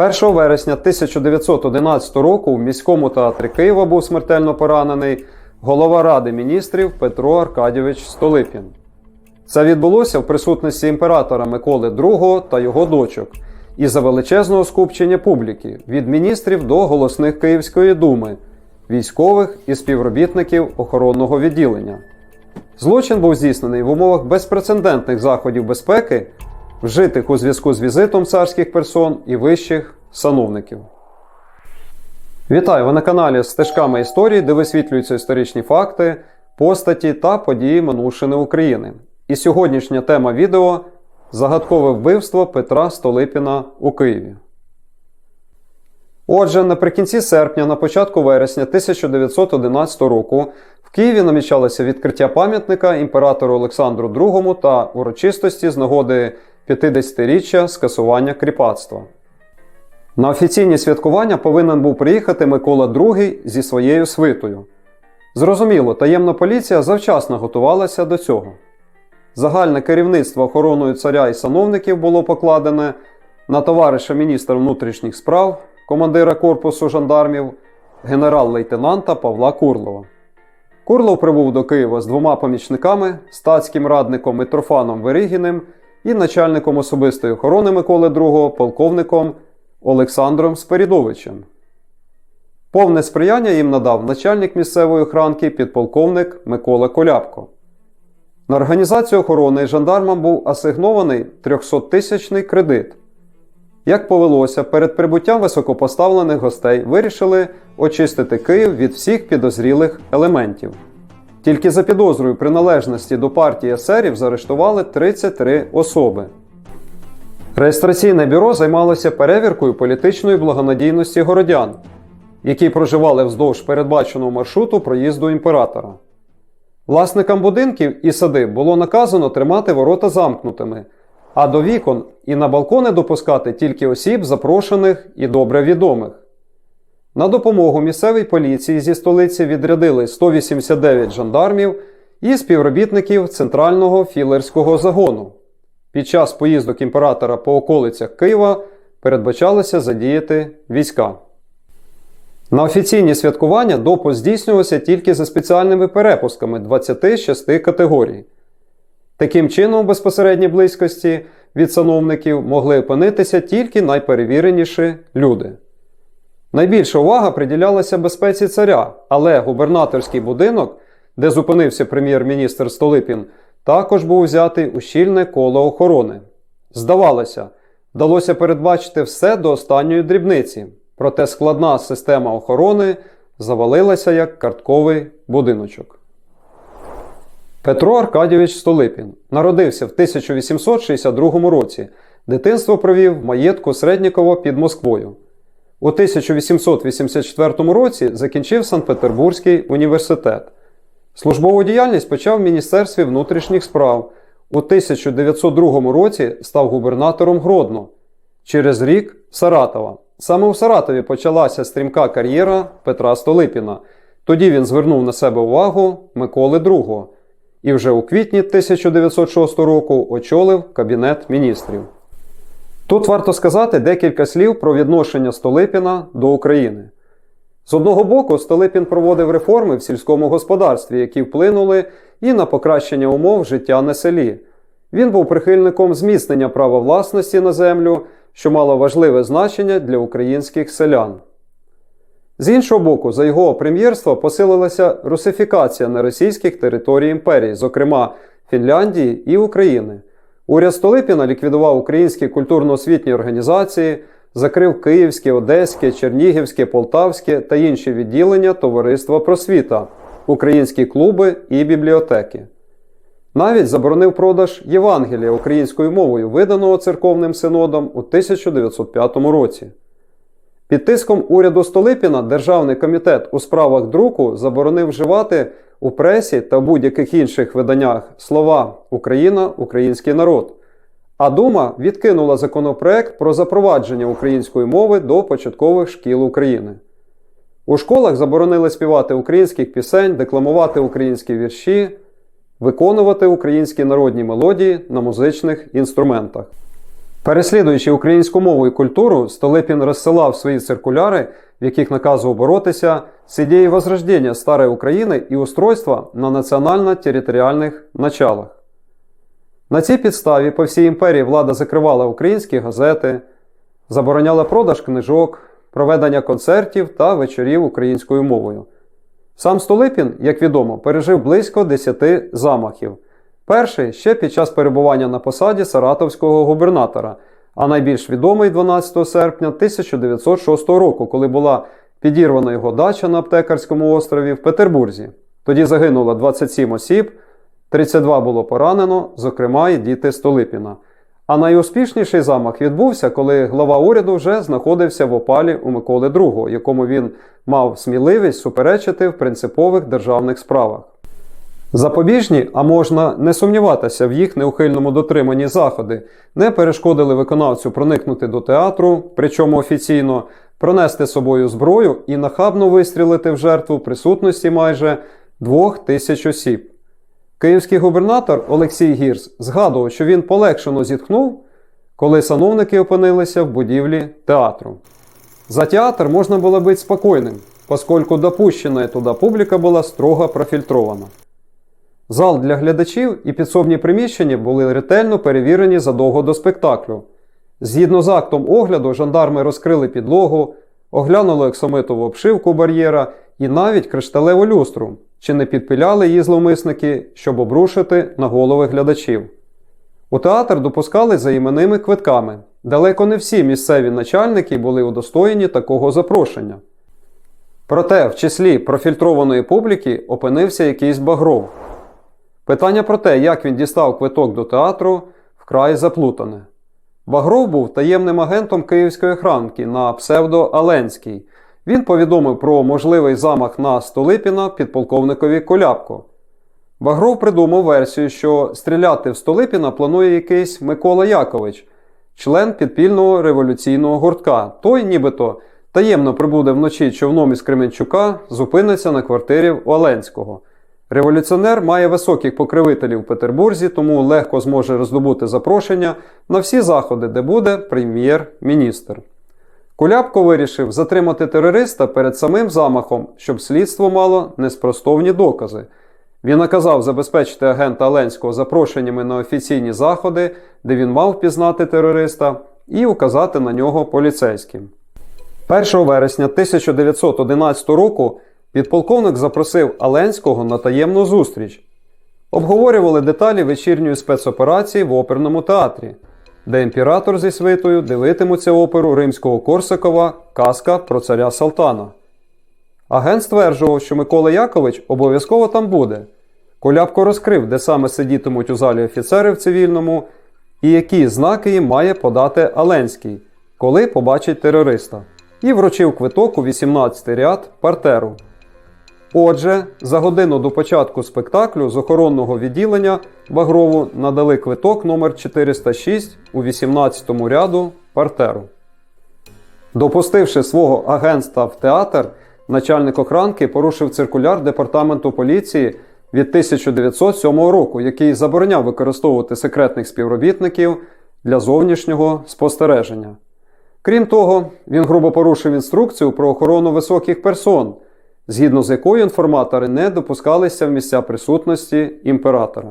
1 вересня 1911 року в міському театрі Києва був смертельно поранений голова Ради міністрів Петро Аркадійович Столипін. Це відбулося в присутності імператора Миколи II та його дочок і за величезного скупчення публіки від міністрів до голосних Київської думи, військових і співробітників охоронного відділення. Злочин був здійснений в умовах безпрецедентних заходів безпеки, вжитих у зв'язку з візитом царських персон і вищих сановників. Вітаю! Ви на каналі Стежками історії, де висвітлюються історичні факти, постаті та події минувшини України. І сьогоднішня тема відео загадкове вбивство Петра Столипіна у Києві. Отже, наприкінці серпня, на початку вересня 1911 року в Києві намічалося відкриття пам'ятника імператору Олександру II та урочистості з нагоди 50-річчя скасування кріпацтва. На офіційні святкування повинен був приїхати Микола II зі своєю свитою. Зрозуміло, таємна поліція завчасно готувалася до цього. Загальне керівництво охороною царя і сановників було покладене на товариша міністра внутрішніх справ, командира корпусу жандармів, генерал-лейтенанта Павла Курлова. Курлов прибув до Києва з двома помічниками, статським радником Митрофаном Веригіним і начальником особистої охорони Миколи II, полковником Олександром Спирідовичем. Повне сприяння їм надав начальник місцевої охранки підполковник Микола Коляпко. На організацію охорони жандармам був асигнований 300-тисячний кредит. Як повелося, перед прибуттям високопоставлених гостей вирішили очистити Київ від всіх підозрілих елементів. Тільки за підозрою приналежності до партії есерів заарештували 33 особи. Реєстраційне бюро займалося перевіркою політичної благонадійності городян, які проживали вздовж передбаченого маршруту проїзду імператора. Власникам будинків і садиб було наказано тримати ворота замкнутими, а до вікон і на балкони допускати тільки осіб, запрошених і добре відомих. На допомогу місцевій поліції зі столиці відрядили 189 жандармів і співробітників центрального філерського загону. Під час поїздок імператора по околицях Києва передбачалося задіяти війська. На офіційні святкування допуск здійснювався тільки за спеціальними перепусками 26 категорій. Таким чином, в безпосередній близькості від сановників могли опинитися тільки найперевіреніші люди. Найбільша увага приділялася безпеці царя, але губернаторський будинок, де зупинився прем'єр-міністр Столипін, також був взятий у щільне коло охорони. Здавалося, вдалося передбачити все до останньої дрібниці, проте складна система охорони завалилася як картковий будиночок. Петро Аркадійович Столипін народився в 1862 році. Дитинство провів в маєтку Середнікова під Москвою. У 1884 році закінчив Санкт-Петербурзький університет. Службову діяльність почав в Міністерстві внутрішніх справ. У 1902 році став губернатором Гродно. Через рік Саратова. Саме у Саратові почалася стрімка кар'єра Петра Столипіна. Тоді він звернув на себе увагу Миколи II і вже у квітні 1906 року очолив Кабінет міністрів. Тут варто сказати декілька слів про відношення Столипіна до України. З одного боку, Столипін проводив реформи в сільському господарстві, які вплинули і на покращення умов життя на селі. Він був прихильником зміцнення права власності на землю, що мало важливе значення для українських селян. З іншого боку, за його прем'єрства посилилася русифікація на російських територій імперії, зокрема Фінляндії і України. Уряд Столипіна ліквідував українські культурно-освітні організації, закрив Київське, Одеське, Чернігівське, Полтавське та інші відділення Товариства просвіта, українські клуби і бібліотеки. Навіть заборонив продаж Євангелія українською мовою, виданого церковним синодом у 1905 році. Під тиском уряду Столипіна Державний комітет у справах друку заборонив вживати у пресі та будь-яких інших виданнях слова Україна, український народ. А Дума відкинула законопроект про запровадження української мови до початкових шкіл України. У школах заборонили співати українських пісень, декламувати українські вірші, виконувати українські народні мелодії на музичних інструментах. Переслідуючи українську мову і культуру, Столипін розсилав свої циркуляри, в яких наказував боротися з ідеєю возрождення старої України і устройства на національно-територіальних началах. На цій підставі по всій імперії влада закривала українські газети, забороняла продаж книжок, проведення концертів та вечорів українською мовою. Сам Столипін, як відомо, пережив близько 10 замахів. Перший ще під час перебування на посаді саратовського губернатора, а найбільш відомий 12 серпня 1906 року, коли була підірвана його дача на Аптекарському острові в Петербурзі. Тоді загинуло 27 осіб, 32 було поранено, зокрема і діти Столипіна. А найуспішніший замах відбувся, коли глава уряду вже знаходився в опалі у Миколи II, якому він мав сміливість суперечити в принципових державних справах. Запобіжні, а можна не сумніватися в їх неухильному дотриманні заходи, не перешкодили виконавцю проникнути до театру, причому офіційно, пронести з собою зброю і нахабно вистрілити в жертву присутності майже двох тисяч осіб. Київський губернатор Олексій Гірс згадував, що він полегшено зітхнув, коли сановники опинилися в будівлі театру. За театр можно было быть спокойным, поскольку допущенная туда публіка була строго профільтрована. Зал для глядачів і підсобні приміщення були ретельно перевірені задовго до спектаклю. Згідно з актом огляду, жандарми розкрили підлогу, оглянули оксамитову обшивку бар'єра і навіть кришталеву люстру, чи не підпиляли її зловмисники, щоб обрушити на голови глядачів. У театр допускали за іменними квитками. Далеко не всі місцеві начальники були удостоєні такого запрошення. Проте в числі профільтрованої публіки опинився якийсь багров. Питання про те, як він дістав квиток до театру, вкрай заплутане. Багров був таємним агентом київської хранки на псевдо Аленський. Він повідомив про можливий замах на Столипіна підполковникові Коляпко. Багров придумав версію, що стріляти в Столипіна планує якийсь Микола Якович, член підпільного революційного гуртка. Той, нібито, таємно прибуде вночі човном із Кременчука, зупиниться на квартирі у Оленського. Революціонер має високих покривителів в Петербурзі, тому легко зможе роздобути запрошення на всі заходи, де буде прем'єр-міністр. Куляпко вирішив затримати терориста перед самим замахом, щоб слідство мало неспростовні докази. Він наказав забезпечити агента Аленського запрошеннями на офіційні заходи, де він мав впізнати терориста, і указати на нього поліцейським. 1 вересня 1911 року підполковник запросив Аленського на таємну зустріч. Обговорювали деталі вечірньої спецоперації в оперному театрі, де імператор зі свитою дивитимуться оперу римського Корсакова Казка про царя Салтана. Агент стверджував, що Микола Якович обов'язково там буде. Коляпко розкрив, де саме сидітимуть у залі офіцери в цивільному, і які знаки їм має подати Аленський, коли побачить терориста, і вручив квиток у 18 ряд партеру. Отже, за годину до початку спектаклю з охоронного відділення Багрову надали квиток номер 406 у 18 ряду партеру. Допустивши свого агентства в театр, начальник охранки порушив циркуляр департаменту поліції від 1907 року, який забороняв використовувати секретних співробітників для зовнішнього спостереження. Крім того, він грубо порушив інструкцію про охорону високих персон, згідно з якою інформатори не допускалися в місця присутності імператора.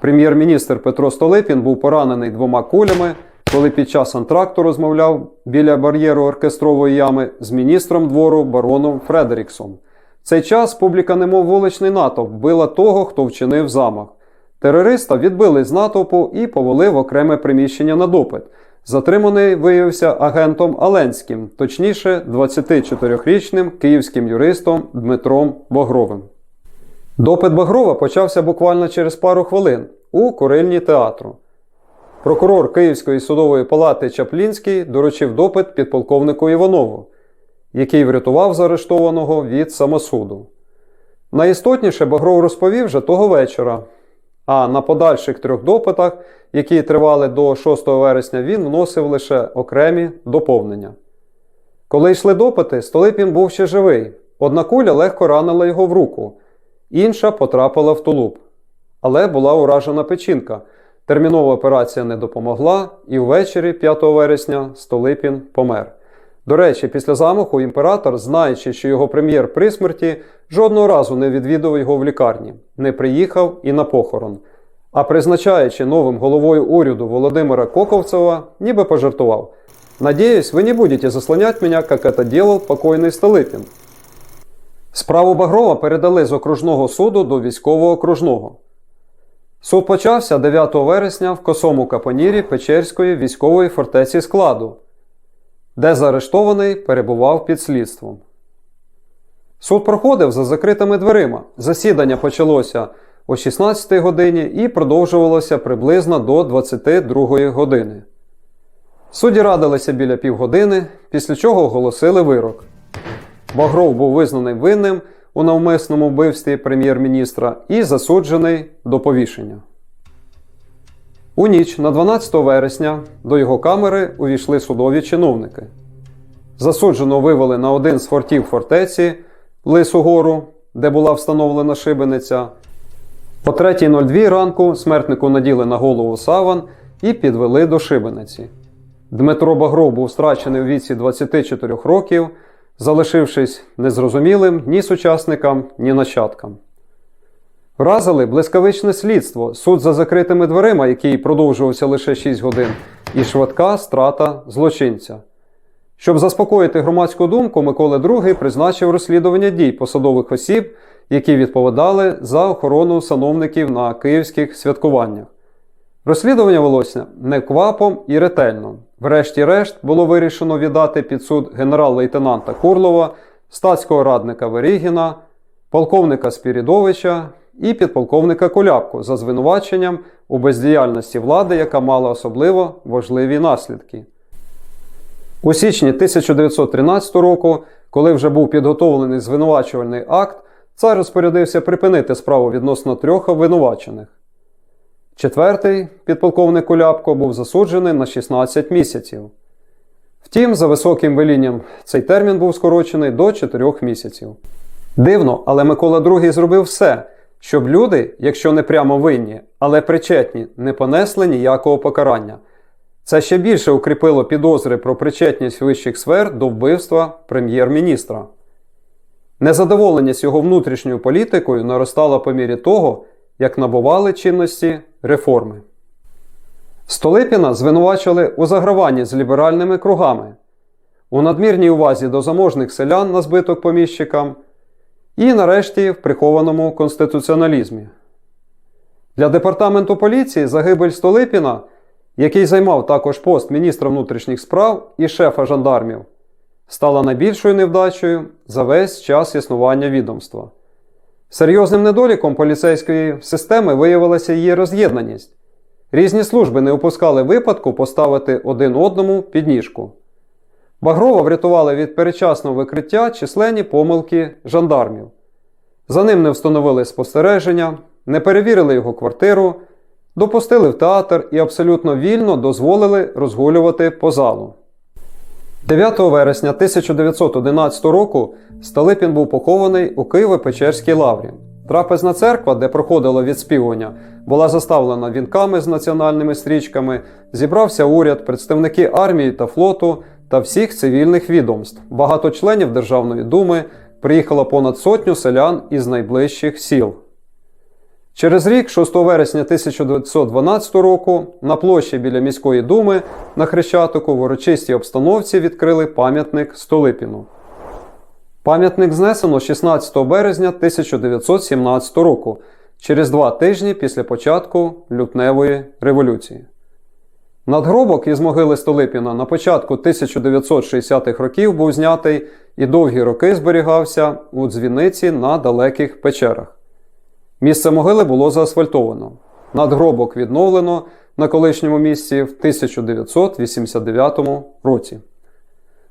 Прем'єр-міністр Петро Столипін був поранений двома кулями, коли під час антракту розмовляв біля бар'єру оркестрової ями з міністром двору бароном Фредеріксом. В цей час публіка, немов вуличний натовп, била того, хто вчинив замах. Терориста відбили з натовпу і повели в окреме приміщення на допит. Затриманий виявився агентом Аленським, точніше, 24-річним київським юристом Дмитром Багровим. Допит Багрова почався буквально через пару хвилин у курильні театру. Прокурор Київської судової палати Чаплінський доручив допит підполковнику Іванову, який врятував заарештованого від самосуду. Найістотніше Багров розповів вже того вечора, а на подальших трьох допитах, які тривали до 6 вересня, він вносив лише окремі доповнення. Коли йшли допити, Столипін був ще живий. Одна куля легко ранила його в руку, інша потрапила в тулуб. Але була уражена печінка, термінова операція не допомогла, і ввечері 5 вересня Столипін помер. До речі, після замаху імператор, знаючи, що його прем'єр при смерті, жодного разу не відвідав його в лікарні, не приїхав і на похорон. А призначаючи новим головою уряду Володимира Коковцева, ніби пожартував. Надеюсь, ви не будете заслонять мене, як це делал покойний Столипін. Справу Багрова передали з окружного суду до військового окружного. Суд почався 9 вересня в косому капонірі Печерської військової фортеці складу, де заарештований перебував під слідством. Суд проходив за закритими дверима. Засідання почалося о 16 годині і продовжувалося приблизно до 22 години. Судді радилися біля півгодини, після чого оголосили вирок. Багров був визнаний винним у навмисному вбивстві прем'єр-міністра і засуджений до повішення. У ніч на 12 вересня до його камери увійшли судові чиновники. Засудженого вивели на один з фортів фортеці Лису Гору, де була встановлена шибениця. По 3.02 ранку смертнику наділи на голову саван і підвели до шибениці. Дмитро Багров був страчений у віці 24 років, залишившись незрозумілим ні сучасникам, ні нащадкам. Вразили блискавичне слідство, суд за закритими дверима, який продовжувався лише 6 годин, і швидка страта злочинця. Щоб заспокоїти громадську думку, Микола II призначив розслідування дій посадових осіб, які відповідали за охорону сановників на київських святкуваннях. Розслідування велося неквапом і ретельно. Врешті-решт було вирішено віддати під суд генерал-лейтенанта Курлова, статського радника Верігіна, полковника Спірідовича і підполковника Коляпку за звинуваченням у бездіяльності влади, яка мала особливо важливі наслідки. У січні 1913 року, коли вже був підготовлений звинувачувальний акт, цар розпорядився припинити справу відносно трьох обвинувачених. Четвертий, підполковник Куляпко, був засуджений на 16 місяців. Втім, за високим велінням цей термін був скорочений до 4 місяців. Дивно, але Микола II зробив все, щоб люди, якщо не прямо винні, але причетні, не понесли ніякого покарання. Це ще більше укріпило підозри про причетність вищих сфер до вбивства прем'єр-міністра. Незадоволеність його внутрішньою політикою наростала по мірі того, як набували чинності реформи. Столипіна звинувачили у заграванні з ліберальними кругами, у надмірній увазі до заможних селян на збиток поміщикам і, нарешті, в прихованому конституціоналізмі. Для департаменту поліції загибель Столипіна, який займав також пост міністра внутрішніх справ і шефа жандармів, стала найбільшою невдачею за весь час існування відомства. Серйозним недоліком поліцейської системи виявилася її роз'єднаність. Різні служби не упускали випадку поставити один одному підніжку. Багрова врятували від перечасного викриття численні помилки жандармів. За ним не встановили спостереження, не перевірили його квартиру, допустили в театр і абсолютно вільно дозволили розгулювати по залу. 9 вересня 1911 року Сталипін був похований у Києво-Печерській лаврі. Трапезна церква, де проходило відспівування, була заставлена вінками з національними стрічками, зібрався уряд, представники армії та флоту та всіх цивільних відомств. Багато членів Державної думи приїхало понад сотню селян із найближчих сіл. Через рік, 6 вересня 1912 року, на площі біля міської думи на Хрещатику в урочистій обстановці відкрили пам'ятник Столипіну. Пам'ятник знесено 16 березня 1917 року, через два тижні після початку лютневої революції. Надгробок із могили Столипіна на початку 1960-х років був знятий і довгі роки зберігався у дзвіниці на далеких печерах. Місце могили було заасфальтовано. Надгробок відновлено на колишньому місці в 1989 році.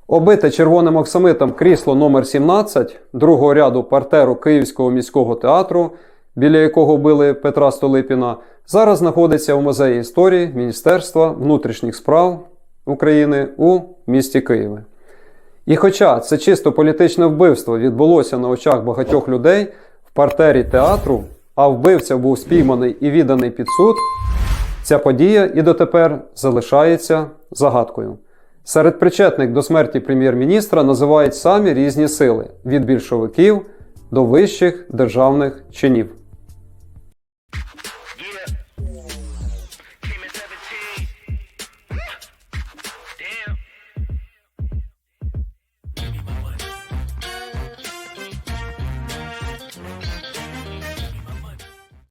Обите червоним оксамитом крісло номер 17 другого ряду партеру Київського міського театру, біля якого били Петра Столипіна, зараз знаходиться у музеї історії Міністерства внутрішніх справ України у місті Києві. І хоча це чисто політичне вбивство відбулося на очах багатьох людей в партері театру, а вбивця був спійманий і відданий під суд, Ця подія і дотепер залишається загадкою. Серед причетних до смерті прем'єр-міністра називають самі різні сили від більшовиків до вищих державних чинів.